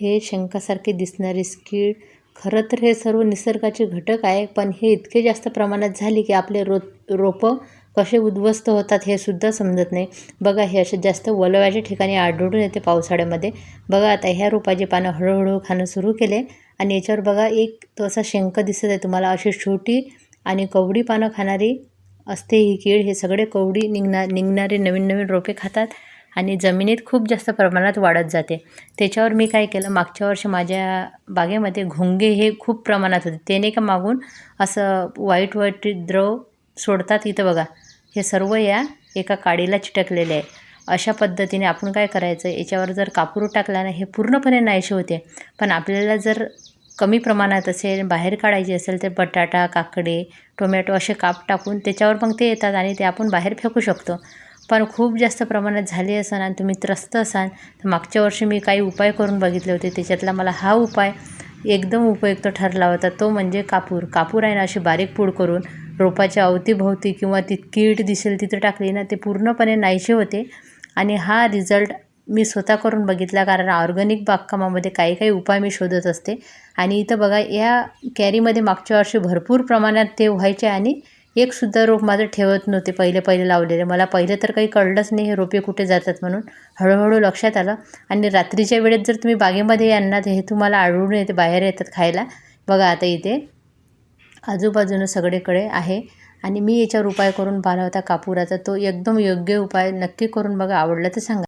हे शंखासारखे दिसणारे स्कीड खरं तर हे सर्व निसर्गाचे घटक आहे पण हे इतके जास्त प्रमाणात झाले की आपले रो रोपं कसे उद्ध्वस्त होतात हे सुद्धा समजत नाही. बघा हे असे जास्त वलव्याच्या ठिकाणी आढळून येते पावसाळ्यामध्ये. बघा आता ह्या रोपाचे पानं हळूहळू खाणं सुरू केले आणि याच्यावर बघा एक तो असा शंख दिसत आहे तुम्हाला. अशी छोटी आणि कवडी पानं खाणारी असते ही कीड. हे सगळे कवडी निघणार निघणारे नवीन नवीन रोपे खातात. आणि जमिनीत खूप जास्त प्रमाणात वाढत जाते. त्याच्यावर मी काय केलं मागच्या वर्षी माझ्या बागेमध्ये घोंगे हे खूप प्रमाणात होते. ते नाही का मागून असं वाईट वाईट द्रव सोडतात इथं बघा. हे सर्व या एका काडीला चिटकलेले आहे. अशा पद्धतीने आपण काय करायचं याच्यावर जर कापूर टाकला ना हे पूर्णपणे नाहीसे होते. पण आपल्याला जर कमी प्रमाणात असेल बाहेर काढायची असेल तर बटाटा काकडे टोमॅटो असे काप टाकून त्याच्यावर मग ते येतात आणि ते आपण बाहेर फेकू शकतो. पण खूप जास्त प्रमाणात झाले असाल आणि तुम्ही त्रस्त असाल तर मागच्या वर्षी मी काही उपाय करून बघितले होते. त्याच्यातला मला हा उपाय एकदम उपयुक्त ठरला होता. तो म्हणजे कापूर. कापूर आहे ना अशी बारीक पूड करून रोपाच्या अवतीभोवती किंवा ती कीड दिसेल तिथं टाकली ना ते पूर्णपणे नाहीसे होते. आणि हा रिझल्ट मी स्वतः करून बघितला कारण ऑर्गॅनिक बागकामामध्ये काही काही उपाय मी शोधत असते. आणि इथं बघा या कॅरीमध्ये मागच्या वर्षी भरपूर प्रमाणात ते व्हायचे आणि एकसुद्धा रोप माझं ठेवत नव्हते पहिले पहिले लावलेले. मला पहिले तर काही कळलंच नाही हे रोपे कुठे जातात म्हणून. हळूहळू लक्षात आलं. आणि रात्रीच्या वेळेत जर तुम्ही बागेमध्ये यांना हे तुम्हाला आढळून येते बाहेर येतात खायला बघा आता इथे. आजूबाजूनं सगळीकडे आहे. आणि मी याच्यावर उपाय करून पाहिला होता कापुराचा. तो एकदम योग्य उपाय नक्की करून बघा आवडलं तर सांगा.